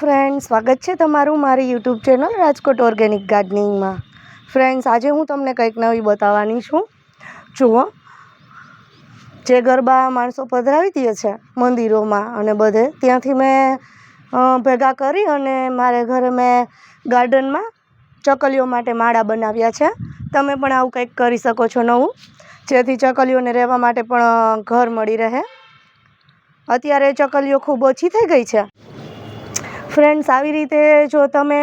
Friend સ્વાગત છે તમારું મારી યુટ્યુબ ચેનલ રાજકોટ ઓર્ગેનિક ગાર્ડનિંગમાં ફ્રેન્ડ્સ આજે હું તમને કંઈક નવી બતાવવાની છું. જુઓ. જે ગરબા માણસો પધરાવી દે છે મંદિરોમાં અને બધે, ત્યાંથી મેં ભેગા કરી અને મારે ઘરે મેં ગાર્ડનમાં ચકલીઓ માટે માળા બનાવ્યા છે. તમે પણ આવું કંઈક કરી શકો છો નવું. જેથી ચકલીઓને રહેવા માટે પણ ઘર મળી રહે. અત્યારે ચકલીઓ ખૂબ ઓછી થઈ ગઈ છે. ફ્રેન્ડ્સ આવી રીતે જો તમે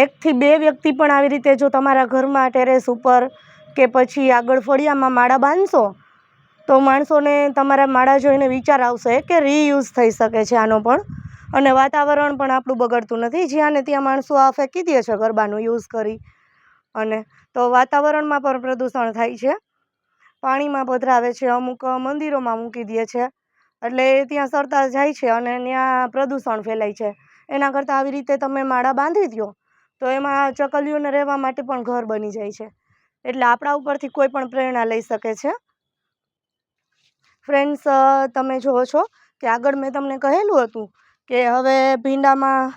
એકથી બે વ્યક્તિ પણ આવી રીતે જો તમારા ઘરમાં ટેરેસ ઉપર કે પછી આગળ ફળિયામાં માળા બાંધશો, તો માણસોને તમારા માળા જોઈને વિચાર આવશે કે રીયુઝ થઈ શકે છે આનો પણ. અને વાતાવરણ પણ આપણું બગડતું નથી. જ્યાં ને ત્યાં માણસો આ ફેંકી દે છે ગરબાનું યુઝ કરી. અને તો વાતાવરણમાં પણ પ્રદૂષણ થાય છે. પાણીમાં પધરાવે છે, અમુક મંદિરોમાં મૂકી દે છે. એટલે ત્યાં સરતા જાય છે અને ત્યાં પ્રદૂષણ ફેલાય છે. એના કરતાં આવી રીતે તમે માળા બાંધી દો તો એમાં ચકલીઓને રહેવા માટે પણ ઘર બની જાય છે. એટલે આપણા ઉપરથી કોઈ પણ પ્રેરણા લઈ શકે છે. ફ્રેન્ડ્સ તમે જુઓ છો કે આગળ મેં તમને કહેલું હતું કે હવે ભીંડામાં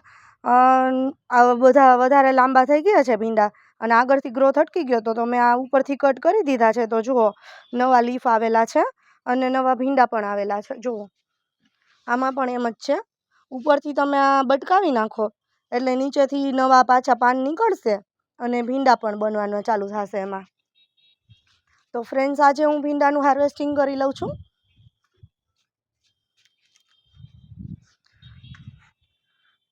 બધા વધારે લાંબા થઈ ગયા છે ભીંડા અને આગળથી ગ્રોથ અટકી ગયો તો તો મેં આ ઉપરથી કટ કરી દીધા છે. તો જુઓ, નવા લીફ આવેલા છે. અને નવા ભીંડા પણ આવેલા છે. જુઓ. આમાં પણ એમ જ છે. ઉપરથી તમે આ બટકાવી નાખો, એટલે નીચેથી નવા પાછા પાન નીકળશે અને ભીંડા પણ બનવાના ચાલુ થશે એમાં. તો ફ્રેન્ડ્સ આજે હું ભીંડાનું હાર્વેસ્ટિંગ કરી લઉં છું.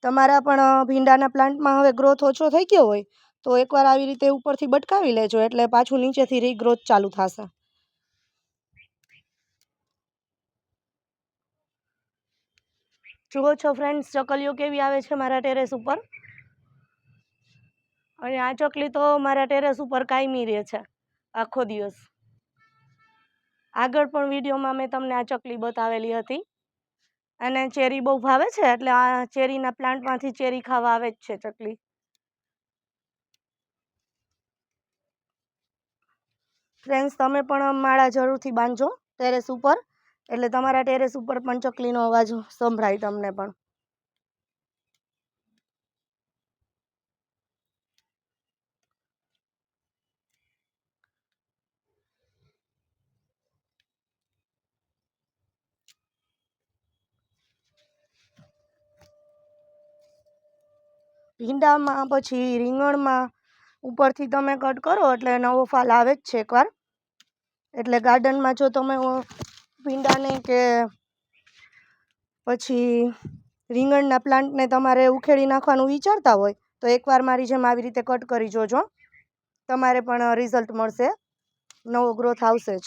તમારા પણ ભીંડાના પ્લાન્ટમાં હવે ગ્રોથ ઓછો થઈ ગયો હોય, તો એકવાર આવી રીતે ઉપરથી બટકાવી લેજો, એટલે પાછું નીચેથી રીગ્રોથ ચાલુ થશે. જુઓ છો ફ્રેન્ડ્સ ચકલીઓ કેવી આવે છે મારા ટેરેસ ઉપર? અને આ ચકલી તો મારા ટેરેસ ઉપર કાયમી રહે છે આખો દિવસ. આગળ પણ વિડીયોમાં મેં તમને આ ચકલી બતાવેલી હતી. અને ચેરી બહુ ભાવે છે, એટલે આ ચેરીના પ્લાન્ટમાંથી ચેરી ખાવા આવે જ છે ચકલી. ફ્રેન્ડ્સ તમે પણ માળા જરૂરથી બાંધજો ટેરેસ ઉપર. એટલે તમારા ટેરેસ ઉપર પણ ચકલીનો અવાજ સંભળાય તમને પણ. ભીંડામાં પછી રીંગણમાં ઉપરથી તમે કટ કરો એટલે નવો ફાલ આવે જ છે એકવાર. એટલે ગાર્ડનમાં જો તમે ભીંડાને કે પછી રીંગણના પ્લાન્ટને તમારે ઉખેડી નાખવાનું વિચારતા હોય, તો એકવાર મારી જેમ આવી રીતે કટ કરી જોજો. તમારે પણ રિઝલ્ટ મળશે. નવો ગ્રોથ આવશે જ.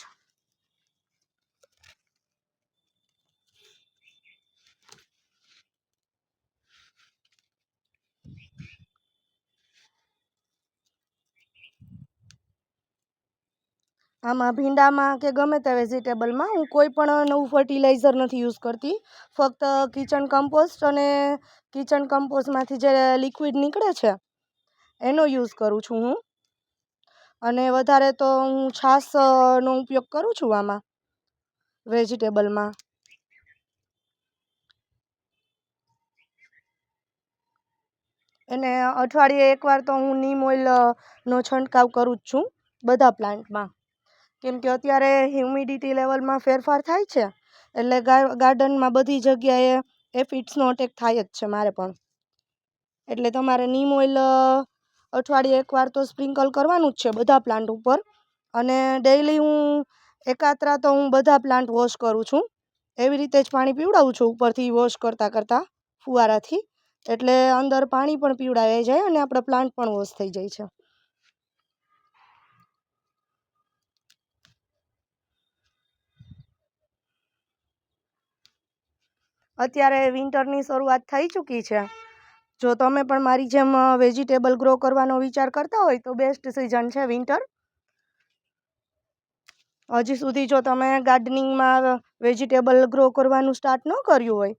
આમાં ભીંડામાં કે ગમે તે વેજીટેબલમાં હું કોઈ પણ નવું ફર્ટિલાઇઝર નથી યુઝ કરતી. ફક્ત કિચન કમ્પોસ્ટ અને કિચન કમ્પોસ્ટમાંથી જે લિક્વિડ નીકળે છે, એનો યુઝ કરું છું હું. અને વધારે તો હું છાશનો ઉપયોગ કરું છું આમાં, વેજીટેબલમાં. અને અઠવાડિયે એકવાર તો હું નીમ ઓઇલનો છંટકાવ કરું જ છું, બધા પ્લાન્ટમાં કેમ કે અત્યારે હ્યુમિડિટી લેવલમાં ફેરફાર થાય છે, એટલે ગાર્ડનમાં બધી જગ્યાએ એફિડ્સનો અટેક થાય જ છે મારે પણ. એટલે તમારે નીમ ઓઇલ અઠવાડિયે એકવાર તો સ્પ્રિંકલ કરવાનું જ છે બધા પ્લાન્ટ ઉપર. અને ડેઈલી હું એકાત્રા તો હું બધા પ્લાન્ટ વોશ કરું છું. એવી રીતે જ પાણી પીવડાવું છું ઉપરથી વોશ કરતાં કરતાં ફુવારાથી. એટલે અંદર પાણી પણ પીવડાવાઈ જાય અને આપણા પ્લાન્ટ પણ વોશ થઈ જાય છે. અત્યારે વિન્ટરની શરૂઆત થઈ ચૂકી છે. જો તમે પણ મારી જેમ વેજીટેબલ ગ્રો કરવાનો વિચાર કરતા હોય તો બેસ્ટ સિઝન છે વિન્ટર હજી સુધી જો તમે ગાર્ડનિંગમાં વેજીટેબલ ગ્રો કરવાનું સ્ટાર્ટ ન કર્યું હોય,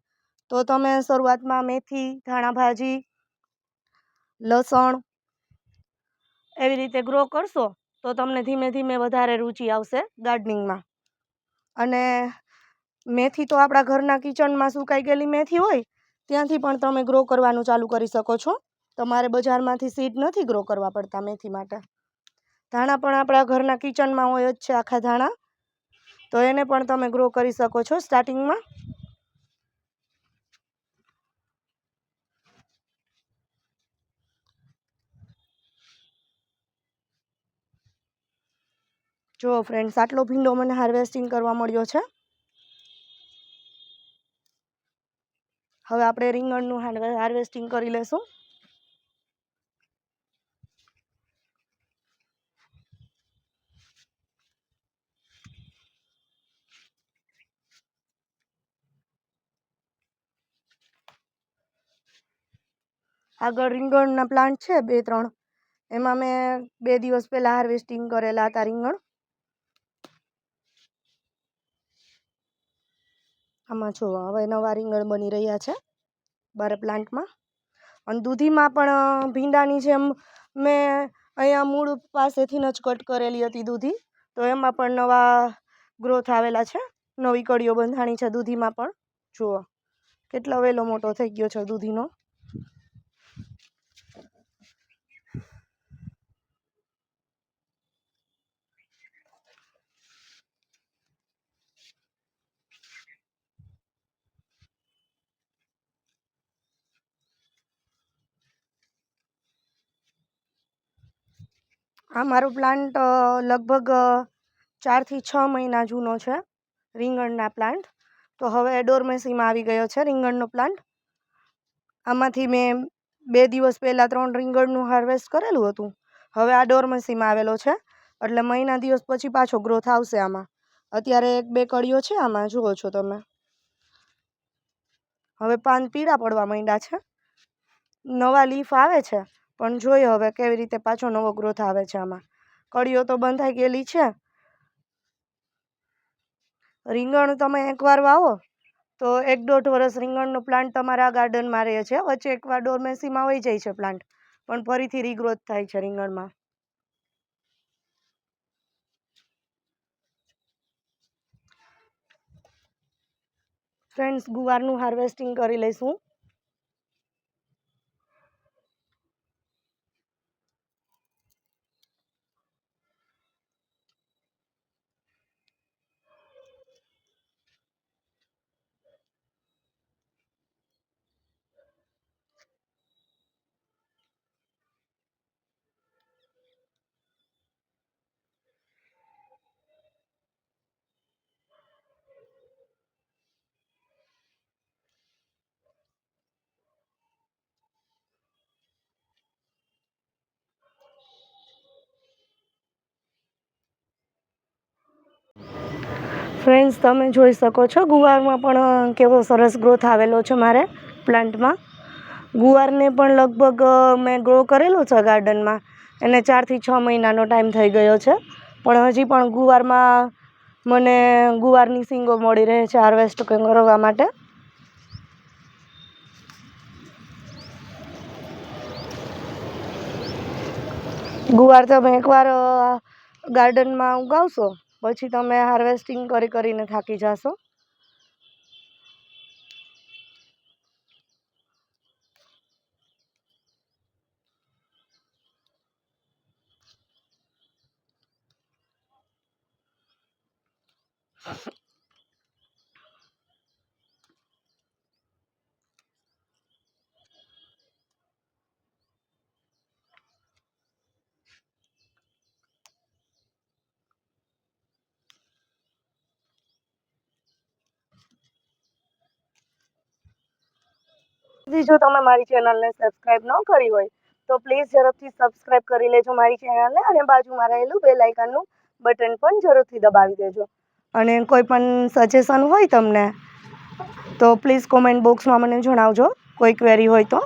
તો તમે શરૂઆતમાં મેથી, ધાણા ભાજી, લસણ એવી રીતે ગ્રો કરશો તો તમને ધીમે ધીમે વધારે રુચિ આવશે ગાર્ડનિંગમાં અને મેથી તો આપણા ઘરના કિચનમાં સુકાઈ ગયેલી મેથી હોય, ત્યાંથી પણ તમે ગ્રો કરવાનું ચાલુ કરી શકો છો. તમારે બજારમાંથી સીડ નથી ગ્રો કરવા પડતા મેથી માટે. ધાણા પણ આપણા ઘરના કિચનમાં હોય જ છે આખા ધાણા. તો એને પણ તમે ગ્રો કરી શકો છો સ્ટાર્ટિંગમાં જો ફ્રેન્ડ્સ આટલો ભીંડો મને હાર્વેસ્ટિંગ કરવા મળ્યો છે. હવે આપણે રીંગણનું હાર્વેસ્ટિંગ કરી લેશું. આગળ રીંગણના પ્લાન્ટ છે, બે, ત્રણ. એમાં મેં બે દિવસ પહેલાં હાર્વેસ્ટિંગ કરેલા હતા રીંગણ આમાં જો હવે નવા રીંગણ બની રહ્યા છે બારે પ્લાન્ટમાં. અને દૂધીમાં પણ ભીંડાની જેમ મેં અહીંયા મૂળ પાસેથી જ કટ કરેલી હતી દૂધી. તો એમાં પણ નવા ગ્રોથ આવેલા છે. નવી કળીઓ બંધાણી છે દૂધીમાં પણ. જુઓ, કેટલો વહેલો મોટો થઈ ગયો છે દૂધીનો. આ મારો પ્લાન્ટ લગભગ ચારથી છ મહિના જૂનો છે, રીંગણના પ્લાન્ટ. તો હવે ડોરમેસીમાં આવી ગયો છે રીંગણનો પ્લાન્ટ. આમાંથી મેં બે દિવસ પહેલાં ત્રણ રીંગણનું હાર્વેસ્ટ કરેલું હતું. હવે આ ડોરમેસીમાં આવેલો છે, એટલે મહિના દિવસ પછી પાછો ગ્રોથ આવશે આમાં. અત્યારે એક બે કળીઓ છે આમાં, જુઓ છો તમે. હવે પાન પીળા પડવા માંડ્યા છે. નવા લીફ આવે છે. પણ જોઈએ હવે કેવી રીતે પાછો નવો ગ્રોથ આવે છે આમાં. કળીઓ તો બંધાઈ ગયેલી છે. રીંગણ તમે એકવાર વાવો, તો એક દોઢ વર્ષ રીંગણનો પ્લાન્ટ તમારા ગાર્ડનમાં રહે છે. વચ્ચે એકવાર ડોરમેસીમાં વહી જાય છે પ્લાન્ટ પણ ફરીથી રીગ્રોથ થાય છે રીંગણમાં. ફ્રેન્ડ્સ ગુવારનું હાર્વેસ્ટિંગ કરી લઈશું. ફ્રેન્ડ્સ તમે જોઈ શકો છો. ગુવારમાં પણ કેવો સરસ ગ્રોથ આવેલો છે મારે પ્લાન્ટમાં ગુવારને પણ લગભગ મેં ગ્રો કરેલો છે ગાર્ડનમાં એને ચારથી છ મહિનાનો ટાઈમ થઈ ગયો છે. પણ હજી પણ ગુવારમાં મને ગુવારની સિંગો મળી રહે છે હાર્વેસ્ટ કરવા માટે. ગુવાર તમે એકવાર ગાર્ડનમાં ઉગાવશો? પછી તમે હાર્વેસ્ટિંગ કરી કરીને થાકી જશો. હજી જો તમે મારી ચેનલને સબસ્ક્રાઇબ ન કરી હોય, તો પ્લીઝ ઝડપથી સબસ્ક્રાઇબ કરી લેજો મારી ચેનલને અને બાજુમાં રહેલું બે લાઇકનનું બટન પણ જરૂરથી દબાવી દેજો. અને કોઈ પણ સજેશન હોય તમને, તો પ્લીઝ કોમેન્ટ બોક્સમાં મને જણાવજો, કોઈ ક્વેરી હોય તો.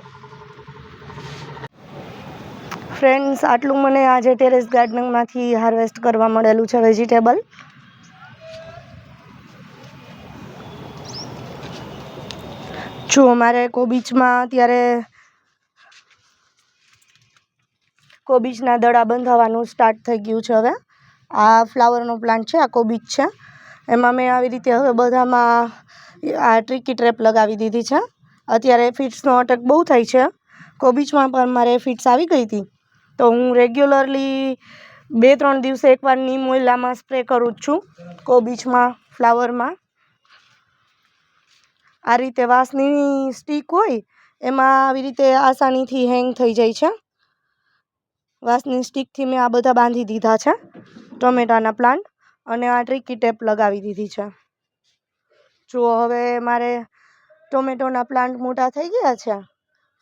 ફ્રેન્ડ્સ આટલું મને આજે ટેરેસ ગાર્ડનિંગમાંથી હાર્વેસ્ટ કરવા મળેલું છે વેજીટેબલ જો મારે કોબીજમાં અત્યારે કોબીજના દડા બંધાવવાનું સ્ટાર્ટ થઈ ગયું છે હવે. આ ફ્લાવરનો પ્લાન્ટ છે, આ કોબીજ છે. એમાં મેં આવી રીતે હવે બધામાં આ ટ્રીકી ટ્રેપ લગાવી દીધી છે. અત્યારે ફિટ્સનો અટેક બહુ થાય છે. કોબીજમાં પણ મારે ફિટ્સ આવી ગઈ હતી. તો હું રેગ્યુલરલી બે ત્રણ દિવસે એકવાર નીમ ઓઇલામાં સ્પ્રે કરું જ છું કોબીજમાં ફ્લાવરમાં આ રીતે વાંસની સ્ટીક હોય, એમાં આવી રીતે આસાનીથી હેંગ થઈ જાય છે. વાંસની સ્ટીકથી મેં આ બધા બાંધી દીધા છે, ટમેટાના પ્લાન્ટ, અને આ ટ્રીકી ટેપ લગાવી દીધી છે. જુઓ, હવે મારે ટોમેટોના પ્લાન્ટ મોટા થઈ ગયા છે.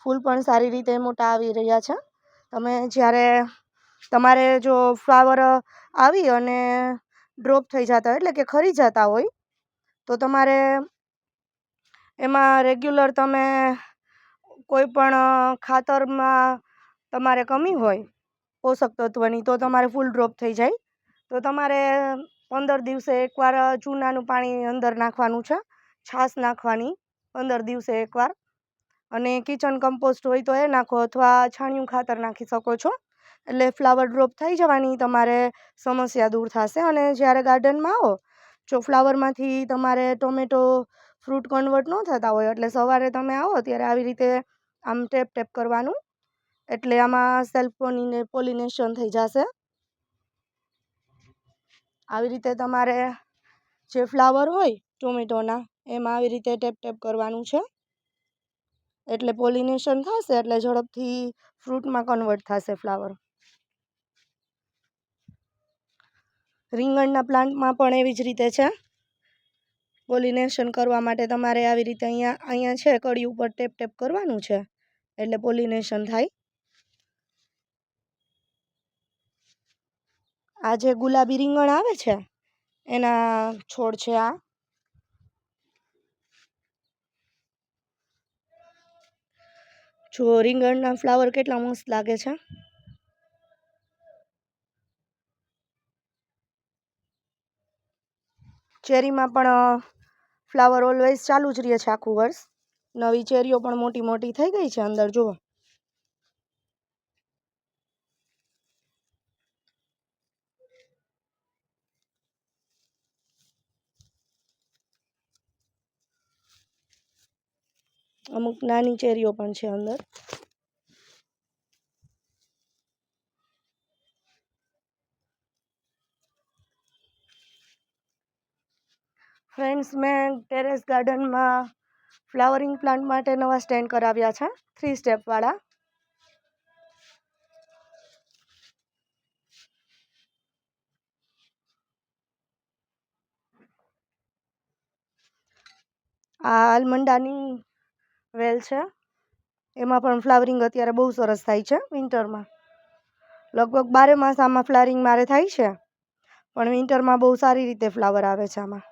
ફૂલ પણ સારી રીતે મોટા આવી રહ્યા છે. તમે જ્યારે તમારે જો ફ્લાવર આવી અને ડ્રોપ થઈ જતા હોય, એટલે કે ખરી જતા હોય, તો તમારે એમાં રેગ્યુલર તમે કોઈ પણ ખાતરમાં તમારે કમી હોય પોષક તત્વની, તો તમારે ફૂલ ડ્રોપ થઈ જાય. તો તમારે પંદર દિવસે એકવાર ચૂનાનું પાણી અંદર નાખવાનું છે, છાશ નાખવાની પંદર દિવસે એકવાર. અને કિચન કમ્પોસ્ટ હોય તો એ નાખો અથવા છાણિયું ખાતર નાખી શકો છો. એટલે ફ્લાવર ડ્રોપ થઈ જવાની તમારે સમસ્યા દૂર થશે. અને જ્યારે ગાર્ડનમાં આવો જો ફ્લાવરમાંથી તમારે ટોમેટો ફ્રૂટ કન્વર્ટ ન થતા હોય, એટલે સવારે તમે આવો ત્યારે આવી રીતે આમ ટેપ ટેપ કરવાનું. એટલે આમાં સેલ્ફ પોલિને પોલિનેશન થઈ જશે. આવી રીતે તમારે જે ફ્લાવર હોય ટોમેટોના, એમાં આવી રીતે ટેપ ટેપ કરવાનું છે. એટલે પોલિનેશન થશે, એટલે ઝડપથી ફ્રૂટમાં કન્વર્ટ થશે ફ્લાવર રીંગણના પ્લાન્ટમાં પણ એવી જ રીતે છે. પોલિનેશન કરવા માટે તમારે આવી રીતે અહીંયા અહીંયા છે કડી ઉપર ટેપ ટેપ કરવાનું છે. એટલે પોલિનેશન થાય. આ જે ગુલાબી રીંગણ આવે છે, એના છોડ છે આ. જો રીંગણના ફ્લાવર કેટલા મસ્ત લાગે છે. ચેરીમાં પણ ફ્લાવર ઓલવેઝ ચાલુ જ રહે છે આખું વર્ષ. નવી ચેરીઓ પણ મોટી મોટી થઈ ગઈ છે અંદર, જુઓ. અમુક નાની ચેરીઓ પણ છે અંદર. ફ્રેન્ડ્સ મેં ટેરેસ ગાર્ડનમાં ફ્લાવરિંગ પ્લાન્ટ માટે નવા સ્ટેન્ડ કરાવ્યા છે. થ્રી સ્ટેપવાળા આ આલમંડાની વેલ છે. એમાં પણ ફ્લાવરિંગ અત્યારે બહુ સરસ થાય છે વિન્ટરમાં લગભગ બારે માસ આમાં ફ્લાવરિંગ મારે થાય છે. પણ વિન્ટરમાં બહુ સારી રીતે ફ્લાવર આવે છે આમાં.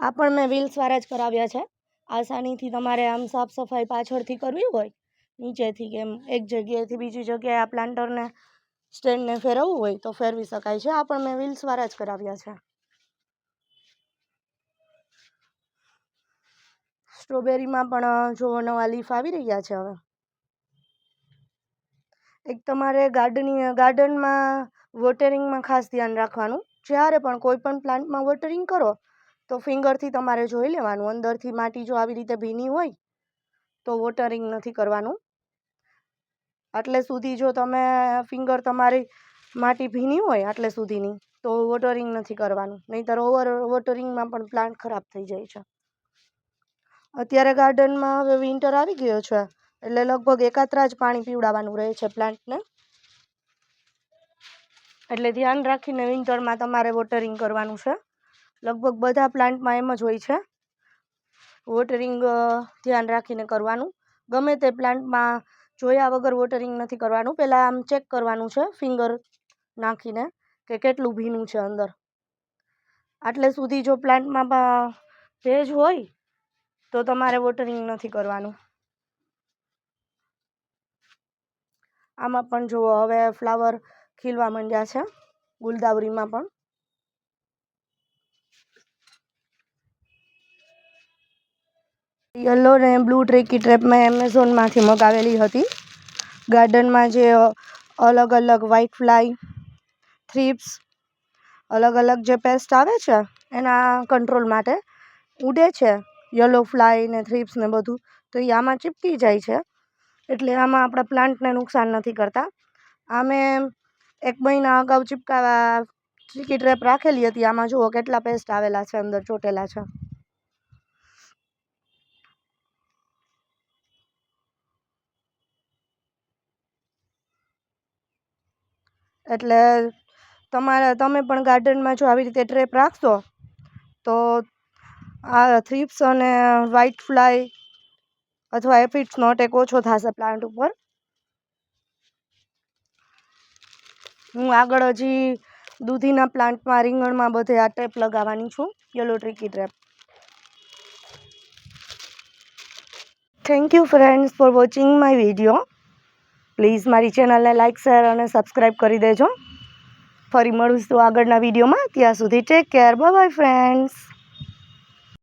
આ પણ મેં વ્હીલ્સવાળા જ કરાવ્યા છે. આસાનીથી તમારે આમ સાફ સફાઈ પાછળથી કરવી હોય, નીચેથી કે એમ એક જગ્યાએથી બીજી જગ્યાએ આ પ્લાન્ટરને સ્ટેન્ડને ફેરવવું હોય તો ફેરવી શકાય છે. આ પણ મેં વ્હીલ્સવાળા જ કરાવ્યા છે. સ્ટ્રોબેરીમાં પણ જો નવા લીફ આવી રહ્યા છે હવે. એક તમારે ગાર્ડનિંગ ગાર્ડનમાં વોટરિંગમાં ખાસ ધ્યાન રાખવાનું. જ્યારે પણ કોઈ પણ પ્લાન્ટમાં વોટરિંગ કરો તો ફિંગરથી તમારે જોઈ લેવાનું. અંદરથી માટી જો આવી રીતે ભીની હોય, તો વોટરિંગ નથી કરવાનું. આટલે સુધી જો તમે ફિંગર તમારી માટી ભીની હોય આટલે સુધીની, તો વોટરિંગ નથી કરવાનું. નહીંતર ઓવર વોટરિંગમાં પણ પ્લાન્ટ ખરાબ થઈ જાય છે. અત્યારે ગાર્ડનમાં હવે વિન્ટર આવી ગયો છે, એટલે લગભગ એકાત્રા જ પાણી પીવડાવવાનું રહે છે પ્લાન્ટને એટલે ધ્યાન રાખીને વિન્ટરમાં તમારે વોટરિંગ કરવાનું છે. લગભગ બધા પ્લાન્ટમાં એમ જ હોય છે. વોટરિંગ ધ્યાન રાખીને કરવાનું. ગમે તે પ્લાન્ટમાં જોયા વગર વોટરિંગ નથી કરવાનું. પહેલાં આમ ચેક કરવાનું છે, ફિંગર નાખીને કે કેટલું ભીનું છે અંદર. આટલે સુધી જો પ્લાન્ટમાં ભેજ હોય, તો તમારે વોટરિંગ નથી કરવાનું. આમાં પણ જુઓ, હવે ફ્લાવર ખીલવા માંડ્યા છે, ગુલદાવરીમાં પણ. યલો ને બ્લુ ટ્રેકી ટ્રેપ મેં એમેઝોનમાંથી મગાવેલી હતી. ગાર્ડનમાં જે અલગ અલગ વ્હાઇટ ફ્લાય થ્રીપ્સ અલગ અલગ જે પેસ્ટ આવે છે, એના કંટ્રોલ માટે ઉડે છે યલો ફ્લાય ને થ્રીપ્સ ને બધું. તો એ આમાં ચીપકી જાય છે. એટલે આમાં આપણા પ્લાન્ટને નુકસાન નથી કરતા. આ મેં એક મહિના અગાઉ ચીપકાવા સ્ટીકી ટ્રેપ રાખેલી હતી. આમાં જુઓ કેટલા પેસ્ટ આવેલા છે, અંદર ચોટેલા છે. એટલે તમારે, તમે પણ ગાર્ડનમાં જો આવી રીતે ટ્રેપ રાખશો, તો આ થ્રીપ્સ અને વ્હાઇટ ફ્લાય અથવા એફિડ્સનો અટેક ઓછો થશે પ્લાન્ટ ઉપર. હું આગળ હજી દૂધીના પ્લાન્ટમાં, રીંગણમાં બધે આ ટ્રેપ લગાવવાની છું, yellow tricky trap thank you friends for watching my video please મારી ચેનલને લાઇક શેર અને સબસ્ક્રાઈબ કરી દેજો. ફરી મળીશું આગળના વિડીયોમાં. ત્યાં સુધી ટેક કેર. By friends.